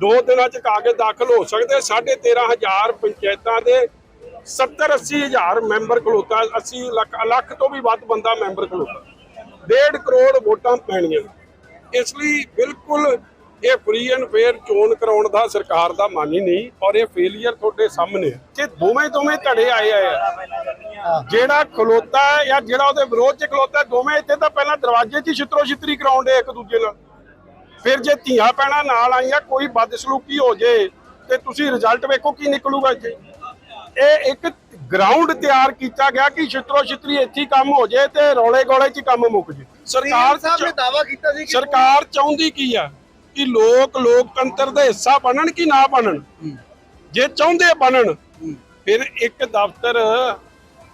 ਦੋ ਦਿਨਾਂ ਚ ਕਾਗਜ਼ ਦਾਖਲ ਹੋ ਸਕਦੇ 13500 ਪੰਚਾਇਤਾਂ ਦੇ 70 80 ਹਜ਼ਾਰ ਮੈਂਬਰ ਖਲੋਤਾ 80 ਲੱਖ ਲੱਖ ਤੋਂ ਵੀ ਵੱਧ ਬੰਦਾ ਮੈਂਬਰ ਖਲੋਤਾ। ਡੇਢ ਕਰੋੜ ਵੋਟਾਂ ਪੈਣੀਆਂ। ਇਸ ਲਈ ਬਿਲਕੁਲ ਇਹ ਫ੍ਰੀ ਐਂਡ ਫੇਅਰ ਚੋਣ ਕਰਾਉਣ ਦਾ ਸਰਕਾਰ ਦਾ ਮਨ ਹੀ ਨਹੀਂ ਔਰ ਇਹ ਫੇਲਿਅਰ ਤੁਹਾਡੇ ਸਾਹਮਣੇ ਹੈ। ਕਿ ਦੋਵੇਂ ਦੋਵੇਂ ਧੜੇ ਆਏ ਆ। ਜਿਹੜਾ ਖਲੋਤਾ ਜਾਂ ਜਿਹੜਾ ਉਹਦੇ ਵਿਰੋਧ ਚ ਖਲੋਤਾ ਦੋਵੇਂ ਇੱਥੇ ਤਾਂ ਪਹਿਲਾਂ ਦਰਵਾਜ਼ੇ 'ਚ ਛਿੱਤਰੋ ਛਿੱਤਰੀ ਕਰਾਉਂਦੇ ਇੱਕ ਦੂਜੇ ਨਾਲ। ਫਿਰ ਜੇ ਧੀਆਂ ਪੈਣਾ ਨਾਲ ਆਈਆਂ ਕੋਈ ਬਦਸਲੂਕੀ ਹੋ ਜੇ ਤੇ ਤੁਸੀਂ ਰਿਜ਼ਲਟ ਵੇਖੋ ਕੀ ਨਿਕਲੂਗਾ ਇੱਥੇ। ਇਹ ਇੱਕ ਗਰਾਊਂਡ ਤਿਆਰ ਕੀਤਾ ਗਿਆ ਕਿ ਛਿੱਤਰੋ ਛਿੱਤਰੀ ਇੱਥੇ ਕੰਮ ਹੋ ਜੇ ਤੇ ਰੌਲੇ ਗੋਲੇ 'ਚ ਕੰਮ ਮੁੱਕ ਜੇ। ਸਰਕਾਰ ਸਾਹਿਬ ਨੇ ਦਾਵਾ ਕੀਤਾ ਸੀ ਕਿ ਸਰਕਾਰ ਚਾਹੁੰਦੀ ਕੀ ਆ? ਕਿ ਲੋਕ ਲੋਕਤੰਤਰ ਦਾ ਹਿੱਸਾ ਬਣਨ ਕਿ ਨਾ ਬਣਨ? ਜੇ ਚਾਹੁੰਦੇ ਬਣਨ ਫਿਰ ਇੱਕ ਦਫ਼ਤਰ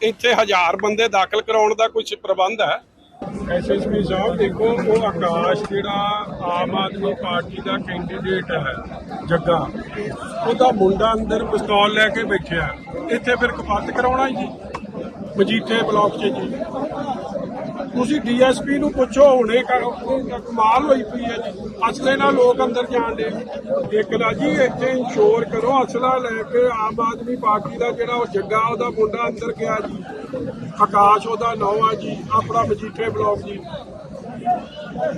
ਇੱਥੇ ਹਜ਼ਾਰ ਬੰਦੇ ਦਾਖਲ ਕਰਾਉਣ ਦਾ ਕੁਝ ਪ੍ਰਬੰਧ ਹੈ। ਐਸਐਸਪੀ ਸਾਹਿਬ, ਦੇਖੋ, ਉਹ ਆਕਾਸ਼ ਜਿਹੜਾ ਆਮ ਆਦਮੀ ਪਾਰਟੀ ਦਾ ਕੈਂਡੀਡੇਟ ਹੈ ਜੱਗਾ, ਉਹਦਾ ਮੁੰਡਾ ਅੰਦਰ ਪਿਸਤੌਲ ਲੈ ਕੇ ਬੈਠਿਆ। ਇੱਥੇ ਫਿਰ ਕਪੱਤ ਕਰਾਉਣਾ ਜੀ, ਮਜੀਠੇ ਬਲਾਕ 'ਚ ਜੀ। ਤੁਸੀਂ ਡੀਐਸਪੀ ਨੂੰ ਪੁੱਛੋ ਹੁਣੇ ਕਮਾਲ ਹੋਈ ਪਈ ਹੈ ਜੀ। ਅਸਲੇ ਨਾਲ ਲੋਕ ਅੰਦਰ ਜਾਣ ਦੇ ਇੱਕ ਨਾ ਜੀ ਇੱਥੇ ਇੰਸ਼ੋਰ ਕਰੋ ਅਸਲਾ ਲੈ ਕੇ ਆਮ ਆਦਮੀ ਪਾਰਟੀ ਦਾ ਜਿਹੜਾ ਉਹ ਜੱਗਾ ਉਹਦਾ ਮੁੰਡਾ ਅੰਦਰ ਗਿਆ ਜੀ। ਆਕਾਸ਼ ਉਹਦਾ ਨੌਂ ਆ ਜੀ ਆਪਣਾ ਮਜੀਠੇ ਬਲਾਕ ਜੀ।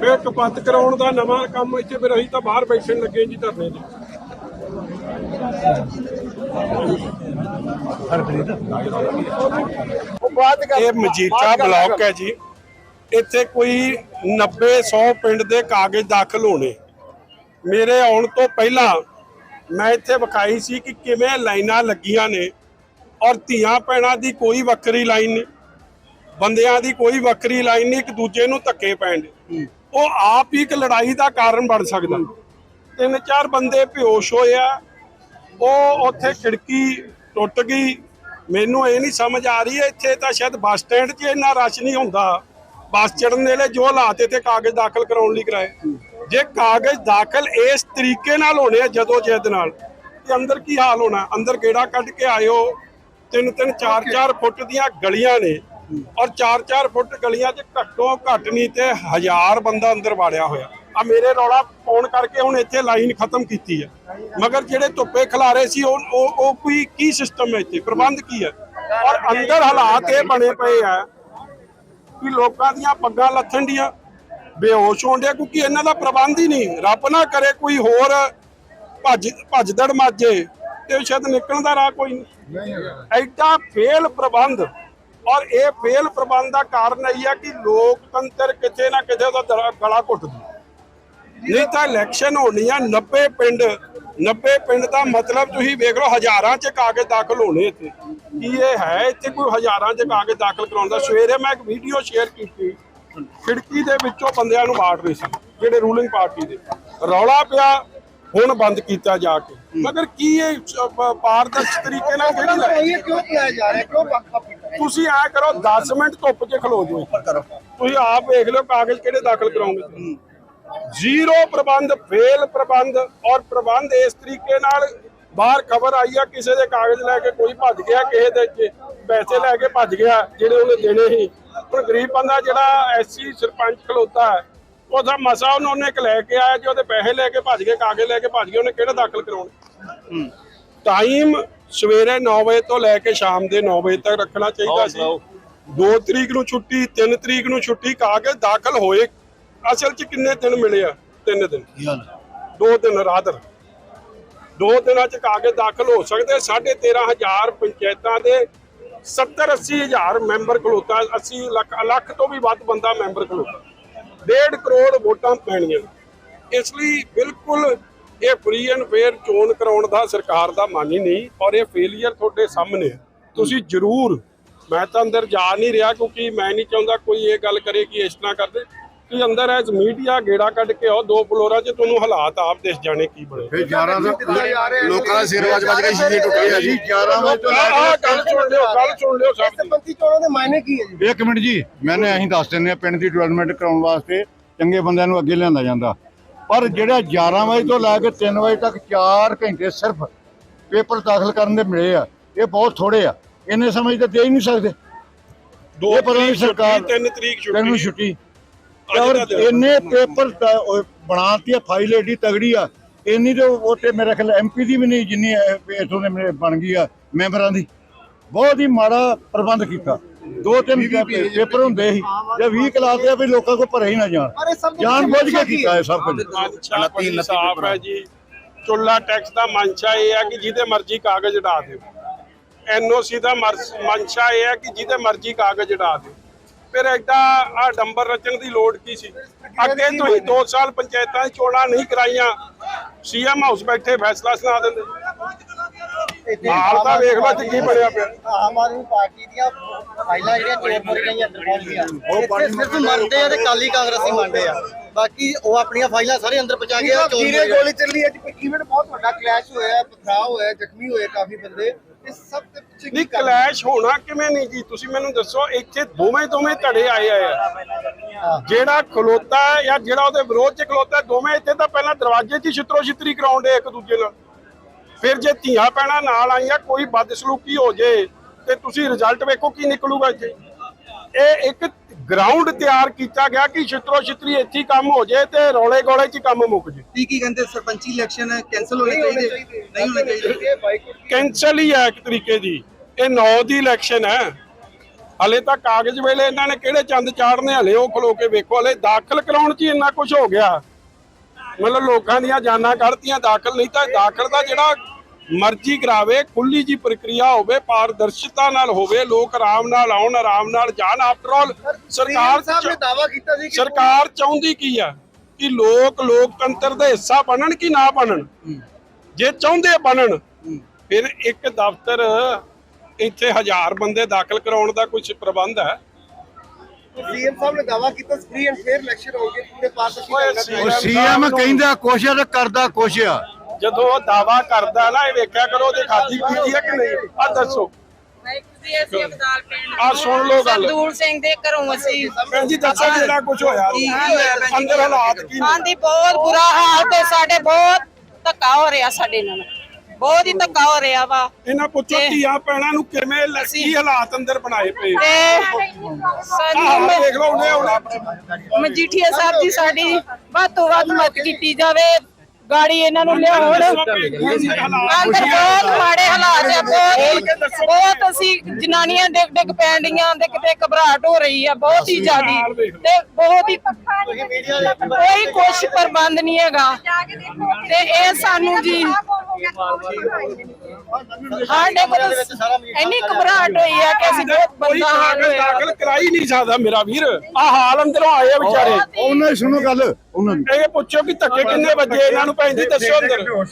ਫਿਰ ਕਪੱਤ ਕਰਾਉਣ ਦਾ ਨਵਾਂ ਕੰਮ ਇੱਥੇ ਫਿਰ ਅਸੀਂ ਤਾਂ ਬਾਹਰ ਬੈਠਣ ਲੱਗੇ ਜੀ ਧਰਨੇ ਤੇ। ਉਹ ਬਾਤ ਕਰ ਇਹ ਮਜੀਠਾ ਬਲਾਕ ਹੈ ਜੀ। ਇੱਥੇ ਕੋਈ 90 100 ਪਿੰਡ ਦੇ ਕਾਗਜ਼ ਦਾਖਲ ਹੋਣੇ। ਮੇਰੇ ਆਉਣ ਤੋਂ ਪਹਿਲਾਂ ਮੈਂ ਇੱਥੇ ਵਿਖਾਈ ਸੀ ਕਿ ਕਿਵੇਂ ਲਾਈਨਾਂ ਲੱਗੀਆਂ ਨੇ ਔਰ ਧੀਆਂ ਪੈਣਾ ਦੀ ਕੋਈ ਵੱਖਰੀ ਲਾਈਨ ਨਹੀਂ ਬੰਦਿਆਂ ਦੀ ਕੋਈ ਵੱਖਰੀ ਲਾਈਨ ਨਹੀਂ ਇੱਕ ਦੂਜੇ ਨੂੰ ਧੱਕੇ ਪੈਣ ਉਹ ਆਪ ਹੀ ਇੱਕ ਲੜਾਈ ਦਾ ਕਾਰਨ ਬਣ ਸਕਦਾ। ਤਿੰਨ ਚਾਰ ਬੰਦੇ ਬੇਹੋਸ਼ ਹੋਏ ਆ। ਉਹ ਉੱਥੇ ਖਿੜਕੀ ਟੁੱਟ ਗਈ। ਮੈਨੂੰ ਇਹ ਨਹੀਂ ਸਮਝ ਆ ਰਹੀ ਇੱਥੇ ਤਾਂ ਸ਼ਾਇਦ ਬੱਸ ਸਟੈਂਡ 'ਚ ਇੰਨਾ ਰਸ਼ ਨਹੀਂ ਹੁੰਦਾ। ਬੱਸ ਚੜਨ ਵੇਲੇ ਜੋ ਹਾਲਾਤ ਇੱਥੇ ਕਾਗਜ਼ ਦਾਖਲ ਕਰਾਉਣ ਲਈ ਕਰਾਏ। ਜੇ ਕਾਗਜ਼ ਦਾਖਲ ਇਸ ਤਰੀਕੇ ਨਾਲ ਹੋਣੇ ਆ ਜਦੋਂ ਜਿੱਦ ਨਾਲ ਤੇ ਅੰਦਰ ਕੀ ਹਾਲ ਹੋਣਾ ਅੰਦਰ ਗੇੜਾ ਕੱਢ ਕੇ ਆਇਓ। ਤਿੰਨ ਤਿੰਨ ਚਾਰ ਚਾਰ ਫੁੱਟ ਦੀਆਂ ਗਲੀਆਂ ਨੇ ਔਰ ਚਾਰ ਚਾਰ ਫੁੱਟ ਗਲੀਆਂ 'ਚ ਘੱਟੋ ਘੱਟ ਨਹੀਂ ਤੇ ਹਜ਼ਾਰ ਬੰਦਾ ਅੰਦਰ ਵਾੜਿਆ ਹੋਇਆ। ਆ ਮੇਰੇ ਰੌਲਾ ਪਾਉਣ ਕਰਕੇ ਹੁਣ ਇੱਥੇ ਲਾਈਨ ਖਤਮ ਕੀਤੀ ਹੈ ਮਗਰ ਜਿਹੜੇ ਧੁੱਪੇ ਖਿਲਾਰੇ ਸੀ ਉਹ ਉਹ ਕੋਈ ਕੀ ਸਿਸਟਮ ਹੈ ਇੱਥੇ? ਪ੍ਰਬੰਧ ਕੀ ਹੈ? ਔਰ ਅੰਦਰ ਹਾਲਾਤ ਇਹ ਬਣੇ ਪਏ ਆ ਕਿ ਲੋਕਾਂ ਦੀਆਂ ਪੱਗਾਂ ਲੱਥਣ ਡੀਆਂ। ਬੇਹੋਸ਼ ਹੋਣ ਡਿਆ ਕਿਉਂਕਿ ਇਹਨਾਂ ਦਾ ਪ੍ਰਬੰਧ ਹੀ ਨਹੀਂ। ਰੱਬ ਨਾ ਕਰੇ ਕੋਈ ਹੋਰ ਭੱਜ ਭੱਜਦੜ ਮਾਜੇ ਤੇ ਸ਼ਾਇਦ ਨਿਕਲਣ ਦਾ ਰਾਹ ਕੋਈ ਨਹੀਂ ਐਡਾ ਫੇਲ ਪ੍ਰਬੰਧ। ਔਰ ਇਹ ਫੇਲ ਪ੍ਰਬੰਧ ਦਾ ਕਾਰਨ ਇਹ ਹੈ ਕਿ ਲੋਕਤੰਤਰ ਕਿਤੇ ਨਾ ਕਿਤੇ ਉਹਦਾ ਗਲਾ ਘੁੱਟ ਦੂ ਨਹੀਂ ਤਾਂ ਇਲੈਕਸ਼ਨ ਹੋਣੀ ਆ 90 ਪਿੰਡ 90 ਪਿੰਡ ਦਾ ਮਤਲਬ ਤੁਸੀਂ ਵੇਖ ਲਓ ਹਜ਼ਾਰਾਂ ਚ ਕਾਗਜ਼ ਦਾਖਲ ਹੋਣੇ ਇੱਥੇ। ਕੀ ਇਹ ਹੈ? ਇੱਥੇ ਕੋਈ ਹਜ਼ਾਰਾਂ ਚ ਕਾਗਜ਼ ਦਾਖਲ ਕਰਾਉਣ ਦਾ? ਸਵੇਰੇ ਮੈਂ ਇੱਕ ਵੀਡੀਓ ਸ਼ੇਅਰ ਕੀਤੀ। ਖਿੜਕੀ ਦੇ ਵਿੱਚੋਂ ਬੰਦਿਆਂ ਨੂੰ ਬਾੜ ਰਹੇ ਸੀ ਜਿਹੜੇ ਰੂਲਿੰਗ ਪਾਰਟੀ ਦੇ। ਰੌਲਾ ਪਿਆ ਹੁਣ ਬੰਦ ਕੀਤਾ ਜਾ ਕੇ। ਮਗਰ ਕੀ ਇਹ ਸ- ਪ- ਪਾਰਦਰਸ਼ ਤਰੀਕੇ ਨਾਲ ਕਿਹੜੀ ਲਾਈ ਕਿਉਂ ਕਿਹਾ ਜਾ ਰਿਹਾ? ਕਿਉਂ ਕੀਤਾ ਤੁਸੀਂ ਐ ਕਰੋ 10 ਮਿੰਟ ਧੁੱਪ 'ਚ ਖਲੋ ਜਾਓ। ਤੁਸੀਂ ਆਪ ਵੇਖ ਲਿਓ ਕਾਗਜ਼ ਕਿਹੜੇ ਦਾਖਲ ਕਰਾਉਂਗੇ। ਜ਼ੀਰੋ ਪ੍ਰਬੰਧ ਫੇਲ ਪ੍ਰਬੰਧ ਔਰ ਪ੍ਰਬੰਧ ਇਸ ਤਰੀਕੇ ਨਾਲ ਬਾਹਰ ਖਬਰ ਆਈ ਆ ਕਿਸੇ ਦੇ ਕਾਗਜ਼ ਲੈ ਕੇ ਕੋਈ ਭੱਜ ਗਿਆ ਕਿਸੇ ਦੇ ਪੈਸੇ ਲੈ ਕੇ ਭੱਜ ਗਿਆ ਜਿਹੜੇ ਉਹਨੇ ਦੇਣੇ ਸੀ। ਹੁਣ ਗਰੀਬ ਬੰਦਾ ਜਿਹੜਾ ਐਸਸੀ ਸਰਪੰਚ ਖਲੋਤਾ ਹੈ ਉਹਦਾ ਮਸਾ ਉਹਨੂੰ ਉਹਨੇ ਇੱਕ ਲੈ ਕੇ ਆਇਆ ਜੇ ਉਹਦੇ ਪੈਸੇ ਲੈ ਕੇ ਭੱਜ ਗਏ ਕਾਗਜ਼ ਲੈ ਕੇ ਭੱਜ ਗਏ ਉਹਨੇ ਕਿਹੜਾ ਦਾਖਲ ਕਰਾਉਣੇ? ਟਾਈਮ ਸਵੇਰੇ 9 ਵਜੇ ਤੋਂ ਲੈ ਕੇ ਸ਼ਾਮ ਦੇ 9 ਵਜੇ ਤੱਕ ਰੱਖਣਾ ਚਾਹੀਦਾ ਸੀ। 2 ਤਰੀਕ ਨੂੰ ਛੁੱਟੀ 3 ਤਰੀਕ ਨੂੰ ਛੁੱਟੀ ਕਾਗਜ਼ ਦਾਖਲ ਹੋਏ ਅਸਲ 'ਚ ਕਿੰਨੇ ਦਿਨ ਮਿਲੇ ਆ? 3 ਦਿਨ। ਦੋ ਦਿਨ ਰਾਦਰ ਦੋ ਦਿਨਾਂ 'ਚ ਕਾਗਜ਼ ਦਾਖਲ ਹੋ ਸਕਦੇ 13500 ਪੰਚਾਇਤਾਂ ਦੇ 70 80 ਹਜ਼ਾਰ ਮੈਂਬਰ ਖਲੋਤਾ। 80 ਲੱਖ ਲੱਖ ਤੋਂ ਵੀ ਵੱਧ ਬੰਦਾ ਮੈਂਬਰ ਖਲੋਤਾ। ਡੇਢ ਕਰੋੜ ਵੋਟਾਂ ਪੈਣੀਆਂ। ਇਸ ਲਈ ਬਿਲਕੁਲ ਇਹ ਫ੍ਰੀ ਐਂਡ ਫੇਅਰ ਚੋਣ ਕਰਾਉਣ ਦਾ ਸਰਕਾਰ ਦਾ ਮਨ ਹੀ ਨਹੀਂ ਔਰ ਇਹ ਫੇਲਿਅਰ ਤੁਹਾਡੇ ਸਾਹਮਣੇ ਤੁਸੀਂ ਜ਼ਰੂਰ ਮੈਂ ਤਾਂ ਅੰਦਰ ਜਾ ਨਹੀਂ ਰਿਹਾ ਕਿਉਂਕਿ ਮੈਂ ਨਹੀਂ ਚਾਹੁੰਦਾ ਕੋਈ ਇਹ ਗੱਲ ਕਰੇ ਕਿ ਇਸ ਤਰ੍ਹਾਂ ਕਰਦੇ। ਕਿ ਅੰਦਰ ਐਸ ਮੀਡੀਆ ਗੇੜਾ ਕੱਢ ਕੇ ਆਓ ਦੋ ਫਲੋਰਾਂ 'ਚ ਤੁਹਾਨੂੰ ਹਾਲਾਤ ਆਪ ਦਿਸ ਜਾਣੇ ਕੀ ਬਣੇ। ਫਿਰ 11 ਦਿੱਤਾ ਜਾ ਰਿਹਾ ਤੋਂ ਲੋਕਾਂ ਦਾ ਸਿਰ ਵੱਜ ਵੱਜ ਕੇ ਸ਼ੀਸ਼ੇ ਟੁੱਟ ਗਏ ਆ ਜੀ। 11 ਵਜੇ ਤੋਂ ਲੈ ਆਹ ਗੱਲ ਸੁਣ ਲਿਓ ਗੱਲ ਸੁਣ ਲਿਓ ਸਭ ਦੀ। ਸਰਪੰਚੀ ਚੋਣਾਂ ਦੇ ਮਾਇਨੇ ਕੀ ਹੈ ਜੀ? ਕੇ ਇੱਕ ਮਿੰਟ ਜੀ ਮੈਨੇ ਅਸੀਂ ਦੱਸ ਦਿੰਦੇ ਆ ਪਿੰਡ ਦੀ ਡਿਵੈਲਪਮੈਂਟ ਕਰਾਉਣ ਵਾਸਤੇ ਚੰਗੇ ਬੰਦਿਆਂ ਨੂੰ ਅੱਗੇ ਲਿਆਂਦਾ ਜਾਂਦਾ। ਪਰ ਜਿਹੜਾ 11 ਵਜੇ ਤੋਂ ਲੈ ਕੇ 3 ਵਜੇ ਤੱਕ 4 ਘੰਟੇ ਸਿਰਫ ਪੇਪਰ ਦਾਖਲ ਕਰਨ ਦੇ ਮਿਲੇ ਆ ਇਹ ਬਹੁਤ ਥੋੜੇ ਆ। ਇੰਨੇ ਸਮੇਂ 'ਚ ਤਾਂ ਦੇ ਹੀ ਨਹੀਂ ਸਕਦੇ। ਦੋ ਤਰੀਕ ਸਰਕਾਰ- ਛੁੱਟੀ, ਤਿੰਨ ਤਰੀਕ ਤੈਨੂੰ ਛੁੱਟੀ। ਔਰ। ਇੰਨੇ ਪੇਪਰ ਬਣਾਤੀ ਆ ਫਾਈਲ ਏਡੀ ਤਗੜੀ ਆ ਇੰਨੀ ਤੇ ਉਹ ਤੇ ਮੇਰੇ ਖਿਆਲ ਐਮਪੀ ਦੀ ਵੀ ਨਹੀਂ ਜਿੰਨੀ ਇਥੋਂ ਦੇ ਮੇਰੇ ਬਣ ਗਈ ਆ ਮੈਂਬਰਾਂ ਦੀ। ਬਹੁਤ ਹੀ ਮਾੜਾ ਪ੍ਰਬੰਧ ਕੀਤਾ। ਦੋ ਤਿੰਨ ਪੇਪਰ ਹੁੰਦੇ ਸੀ। ਜੇ 20 ਕਲਾਸ ਦੇ ਆ ਵੀ ਲੋਕਾਂ ਕੋਲ ਭਰੇ ਹੀ ਨਾ ਜਾਣ। ਜਾਣ ਬੁੱਝ ਕੇ ਕੀ ਕੀਤਾ ਇਹ ਸਭ ਕੁਝ ਮਨਸ਼ਾ ਬੜੀ ਸਾਫ਼ ਹੈ ਜੀ। ਚੁੱਲਾ ਟੈਕਸ ਦਾ ਮਨਸ਼ਾ ਇਹ ਹੈ ਕਿ ਜਿਹਦੇ ਮਰਜ਼ੀ ਕਾਗਜ਼ ਉਡਾ ਦਿਓ। ਐਨਓਸੀ ਦਾ ਮਨਸ਼ਾ ਇਹ ਹੈ ਕਿ ਜਿਹਦੇ ਮਰਜ਼ੀ ਕਾਗਜ਼ ਉਡਾ ਦਿਓ। ਫਿਰ ਐਡਾ ਆ ਡੰਬਰ ਰਚਣ ਦੀ ਲੋੜ ਕੀ ਸੀ? ਅੱਗੇ ਤੁਸੀਂ 2 ਸਾਲ ਪੰਚਾਇਤਾਂ ਦੀ ਚੋਣਾਂ ਨਹੀਂ ਕਰਾਈਆਂ। ਸੀਐਮ ਹਾਊਸ ਬੈਠੇ ਫੈਸਲਾ ਸੁਣਾ ਦਿੰਦੇ। ਹਾਲ ਤਾਂ ਵੇਖ ਲਓ ਕੀ ਬਣਿਆ ਪਿਆ। ਆਮ ਆਦਮੀ ਪਾਰਟੀ ਦੀਆਂ ਫਾਈਲਾਂ ਜਿਹੜੀਆਂ ਚੇਅਰਮੈਨ ਦੀਆਂ ਅੰਦਰ ਪਹੁੰਚ ਗਈਆਂ ਇੱਥੇ ਸਿਰਫ ਮੰਨਦੇ ਆ। ਤੇ ਕਾਲੀ ਕਾਂਗਰਸੀ ਮੰਨਦੇ ਆ। ਬਾਕੀ ਉਹ ਆਪਣੀਆਂ ਫਾਈਲਾਂ ਸਾਰੇ ਅੰਦਰ ਪਹੁੰਚਾ ਕੇ ਚੋਣ ਵੀਰੇ ਗੋਲੀ ਚੱਲੀ ਅੱਜ ਇਵੈਂਟ ਬਹੁਤ ਵੱਡਾ ਕਲੈਸ਼ ਹੋਇਆ ਪਥਰਾਅ ਹੋਇਆ ਜ਼ਖਮੀ ਹੋਏ ਕਾਫੀ ਬੰਦੇ। ਇਹ ਸਭ ਦੇ ਪਿੱਛੇ ਨਹੀਂ? ਕਲੈਸ਼ ਹੋਣਾ ਕਿਵੇਂ ਨਹੀਂ ਜੀ? ਤੁਸੀਂ ਮੈਨੂੰ ਦੱਸੋ ਇੱਥੇ ਦੋਵੇਂ ਦੋਵੇਂ ਧੜੇ ਆਏ ਆ। ਜਿਹੜਾ ਖਲੋਤਾ ਹੈ ਜਾਂ ਜਿਹੜਾ ਉਹਦੇ ਵਿਰੋਧ ਚ ਖਲੋਤਾ ਦੋਵੇਂ ਇੱਥੇ ਤਾਂ ਪਹਿਲਾਂ ਦਰਵਾਜ਼ੇ 'ਚ ਹੀ ਛਿੱਤਰੋ ਛਿੱਤਰੀ ਕਰਾਉਂਦੇ ਇੱਕ ਦੂਜੇ ਨਾਲ। ਫਿਰ ਜੇ ਧੀਆਂ ਪੈਣਾ ਨਾਲ ਆਈਆਂ ਕੋਈ ਬਦਸਲੂਕੀ ਹੋ ਜੇ ਤੇ ਤੁਸੀਂ ਰਿਜ਼ਲਟ ਵੇਖੋ ਕੀ ਨਿਕਲੂਗਾ ਇੱਥੇ। ਇਹ ਇੱਕ ਗਰਾਊਂਡ ਤਿਆਰ ਕੀਤਾ ਗਿਆ ਕਿ ਛਿੱਤਰੋ ਛਿੱਤਰੀ ਇੱਥੇ ਹੀ ਕੰਮ ਹੋ ਜੇ ਤੇ ਰੌਲੇ ਗੋਲੇ 'ਚ ਕੰਮ ਮੁੱਕ ਜੇ ਕੀ ਕੀ ਕਹਿੰਦੇ ਸਰਪੰਚੀ ਇਲੈਕਸ਼ਨ ਕੈਨਸਲ ਹੋਣੇ ਚਾਹੀਦੇ? ਨਹੀਂ ਹੋਣੇ ਚਾਹੀਦੇ। ਕੈਂਸਲ ਹੀ ਹੈ ਇੱਕ ਤਰੀਕੇ ਦੀ। ਇਹ 9 ਦੀ ਇਲੈਕਸ਼ਨ ਹੈ। ਹਲੇ ਤਾਂ ਕਾਗਜ਼ ਵੇਲੇ ਇਹਨਾਂ ਨੇ ਕਿਹੜੇ ਚੰਦ ਚਾੜਨੇ ਹਲੇ ਉਹ ਖਲੋ ਕੇ ਵੇਖੋ ਹਲੇ ਦਾਖਲ ਕਰਾਉਣ 'ਚ ਇੰਨਾ ਕੁਝ ਹੋ ਗਿਆ। ਮਤਲਬ ਲੋਕਾਂ ਦੀਆਂ ਜਾਨਾਂ ਕੱਢਤੀਆਂ ਦਾਖਲ ਨਹੀਂ ਤਾਂ ਦਾਖਲ ਦਾ ਜਿਹੜਾ ਮਰਜ਼ੀ ਕਰਾਵੇ ਖੁੱਲੀ ਜੀ ਪ੍ਰਕਿਰਿਆ ਹੋਵੇ ਪਾਰਦਰਸ਼ਤਾ ਨਾਲ ਹੋਵੇ ਲੋਕ ਆਰਾਮ ਨਾਲ ਆਉਣ ਆਰਾਮ ਨਾਲ ਜਾਣ। ਆਫਟਰ ਆਲ ਸਰਕਾਰ ਸਾਹਿਬ ਨੇ ਦਾਵਾ ਕੀਤਾ ਸੀ ਕਿ ਸਰਕਾਰ ਚਾਹੁੰਦੀ ਕੀ ਆ? ਕਿ ਲੋਕ ਲੋਕਤੰਤਰ ਦਾ ਹਿੱਸਾ ਬਣਨ ਕਿ ਨਾ ਬਣਨ? ਜੇ ਚਾਹੁੰਦੇ ਬਣਨ ਫਿਰ ਇੱਕ ਦਫ਼ਤਰ ਇੱਥੇ ਹਜ਼ਾਰ ਬੰਦੇ ਦਾਖਲ ਕਰਾਉਣ ਦਾ ਕੁਝ ਪ੍ਰਬੰਧ ਹੈ। ਸੀਐਮ ਸਾਹਿਬ ਨੇ ਦਾਵਾ ਕੀਤਾ ਫ੍ਰੀ ਐਂਡ ਫੇਅਰ ਇਲੈਕਸ਼ਨ ਹੋਣਗੇ ਪੂਰੇ ਹੋਏਗਾ। ਸੀਐਮ ਕਹਿੰਦਾ ਕੁਛ ਆ ਤੇ ਕਰਦਾ ਕੁਛ ਆ। ਜਦੋਂ ਉਹ ਦਾਵਾ ਕਰਦਾ ਨਾ ਇਹ ਵੇਖਿਆ ਕਰੋ ਉਹਦੇ ਖਾਦੀ ਪੀਤੀ ਹੈ ਕਿ ਨਹੀਂ? ਆ ਦੱਸੋ। ਆਹ ਸੁਣ ਲਓ ਗੱਲ। ਸੰਦੂਰ ਸਿੰਘ ਦੇ ਘਰੋਂ ਅਸੀਂ ਭੈਣ ਜੀ ਦੱਸੋ ਜਿਹੜਾ ਕੁਝ ਹੋਇਆ? ਕੀ ਹੋਇਆ ਭੈਣ ਜੀ? ਅੰਦਰ ਹਾਲਾਤ ਕੀ ਨੇ? ਆਂਦੀ ਬਹੁਤ ਬੁਰਾ ਹਾਲ ਤੇ ਸਾਡੇ ਬਹੁਤ ਧੱਕਾ ਹੋ ਰਿਹਾ ਸਾਡੇ ਨਾਲ। ਬਹੁਤ ਹੀ ਧੱਕਾ ਹੋ ਰਿਹਾ ਵਾ। ਇਹਨਾਂ ਪੁੱਛੋ ਧੀਆਂ ਪੈਣਾ ਨੂੰ ਕਿਵੇਂ ਲੱਸੀ ਹਾਲਾਤ ਅੰਦਰ ਬਣਾਏ ਪਏ? ਤੇ ਆਹ ਸਾਨੂੰ ਦੇਖ ਲਓ ਉਹਨੇ ਉਹਨੇ ਮਜੀਠੀਆ ਸਾਹਿਬ ਜੀ ਸਾਡੀ ਵੱਧ ਤੋਂ ਵੱਧ ਮਦਦ ਕੀਤੀ ਜਾਵੇ। ਗਾੜੀ ਇਹਨਾਂ ਨੂੰ ਲਿਆਉਣ ਅੰਦਰ ਬਹੁਤ ਮਾੜੇ ਹਾਲਾਤ ਆ। ਬਹੁਤ ਬਹੁਤ ਅਸੀਂ ਜਨਾਨੀਆਂ ਡਿੱਗ ਡਿੱਗ ਪੈਂਡੀਆਂ ਦੇ ਕਿਤੇ ਘਬਰਾਹਟ ਹੋ ਰਹੀ ਆ ਬਹੁਤ ਹੀ ਜ਼ਿਆਦੀ। ਤੇ ਬਹੁਤ ਹੀ ਕੋਈ ਕੁਛ ਪ੍ਰਬੰਧ ਨਹੀਂ ਹੈਗਾ। ਤੇ ਇਹ ਸਾਨੂੰ ਜੀ ਸਾਡੇ ਕੋਲ ਇੰਨੀ ਘਬਰਾਹਟ ਹੋਈ ਆ ਕਿ ਅਸੀਂ ਬਹੁਤ ਕੋਈ ਬੰਦਾ ਹਾਲ ਕਾਗਜ਼ ਹੋਇਆ। ਦਾਖਲ ਕਰਾ ਹੀ ਨਹੀਂ ਸਕਦਾ ਮੇਰਾ ਵੀਰ। ਆ ਹਾਲ ਅੰਦਰੋਂ ਆਏ ਆ ਵਿਚਾਰੇ। ਉਹਨਾਂ ਦੀ ਸੁਣੋ ਗੱਲ ਉਹਨਾਂ ਦੀ। ਇਹ ਪੁੱਛੋ ਕਿ ਧੱਕੇ ਕਿੰਨੇ ਵੱਜੇ ਇਹਨਾਂ ਨੂੰ ਭੈਣ ਜੀ ਦੱਸੋ ਅੰਦਰ। ਉਹ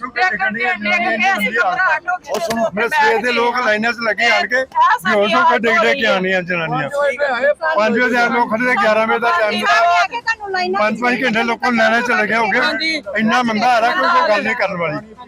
ਸੁਣੋ ਮੈਂ ਸਵੇਰ ਦੇ ਲੋਕ ਲਾਈਨਾਂ 'ਚ ਲੱਗੇ ਆਣ ਕੇ। ਬੇਹੋਸ਼ ਹੋ ਕੇ ਡਿੱਗ ਡਿੱਗ ਕੇ ਆਉਂਦੀਆਂ ਜਨਾਨੀਆਂ। 5 ਵਜੇ ਲੋਕ ਖੜੇ ਤੇ 11 ਵਜੇ ਦਾ ਟਾਈਮ ਪੰਜ ਪੰਜ ਘੰਟੇ ਲੋਕਾਂ ਨੂੰ ਲੈਣੇ ਚਲੇ ਗਏ ਹੋਗੇ। ਇੰਨਾ ਮੰਦਾ ਆ ਰਿਹਾ ਕੋਈ ਕੋਈ ਗੱਲ ਨਹੀਂ ਕਰਨ ਵਾਲੀ।